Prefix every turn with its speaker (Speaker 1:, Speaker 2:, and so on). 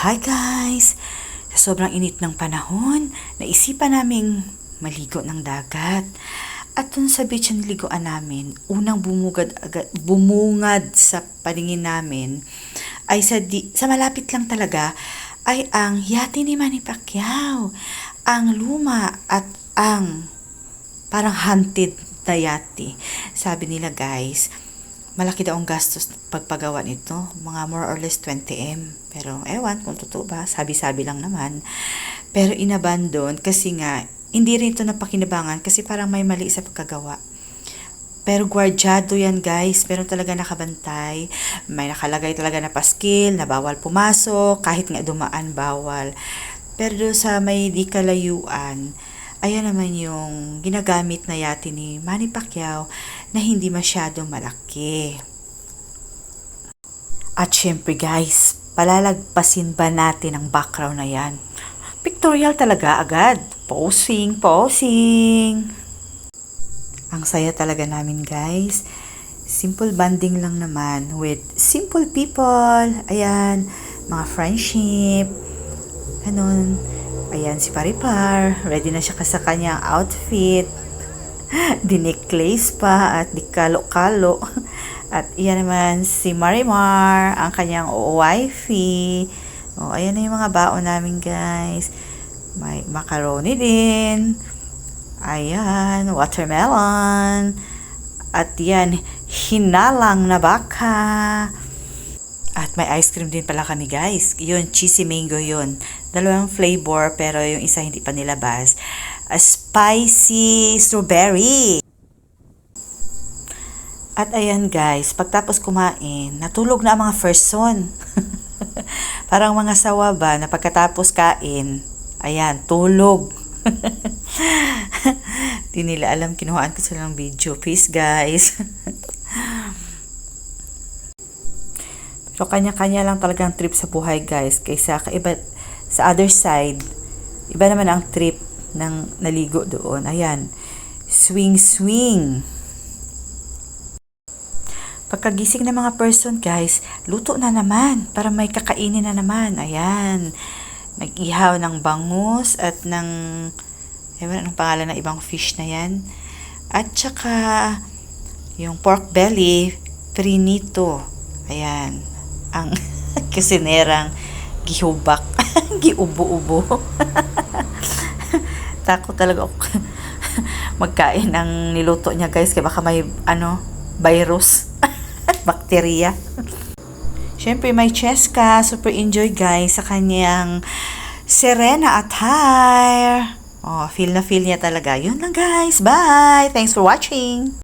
Speaker 1: Hi guys! Sa sobrang init ng panahon, naisipan naming maligo ng dagat. At dun sa beach na niliguan namin, unang bumugad agad, bumungad sa paningin namin ay sa, di, sa malapit lang talaga ay ang yate ni Manny Pacquiao. Ang luma at ang parang hunted na yate. Sabi nila guys, malaki daw ang gastos pagpagawa nito. Mga more or less 20M. Pero ewan kung totoo ba, sabi-sabi lang naman. Pero inabandon kasi nga, hindi rin ito napakinabangan kasi parang may mali sa pagkagawa. Pero gwardyado yan guys, pero talaga nakabantay. May nakalagay talaga na paskil, na bawal pumasok, kahit nga dumaan bawal. Pero sa may di kalayuan, ayan naman yung ginagamit na yate ni Manny Pacquiao na hindi masyado malaki. At syempre guys, palalagpasin ba natin ang background na yan? Pictorial talaga agad. Posing, posing. Ang saya talaga namin guys. Simple bonding lang naman with simple people. Ayan, mga friendship. Ganun. Ayan si Paripar. Ready na siya ka sa kanyang outfit. Diniklace pa at di kalo-kalo. At iyan naman si Marimar, ang kanyang wifey. O, ayan na yung mga baon namin guys. May macaroni din. Ayan, watermelon. At yan, hinalang na baka. At may ice cream din pala kami guys. Yun, cheesy mango yun. Dalawang flavor pero yung isa hindi pa nilabas. A spicy strawberry. At ayan guys, pagtapos kumain, natulog na ang mga first son. Parang mga sawa ba na pagkatapos kain, ayan, tulog. Di nila alam, kinuhaan ko sila ng video. Peace guys. Pero kanya-kanya lang talagang trip sa buhay guys. Kaysa kaiba, sa other side, iba naman ang trip ng naligo doon. Ayan, swing-swing. Pagkagising ng mga person, guys, luto na naman para may kakainin na naman. Ayan. Nag-ihaw ng bangus at ng ewan anong pangalan ng ibang fish na yan. At saka yung pork belly, prinito. Ayan. Ang kusinerang gihubak. Giubo-ubo. Takot talaga ako magkain ng niluto niya guys kaya baka may ano virus bakterya. Siyempre, may Cheska. Super enjoy, guys, sa kanyang Serena attire. Oh, feel na feel niya talaga. Yun lang, guys. Bye! Thanks for watching!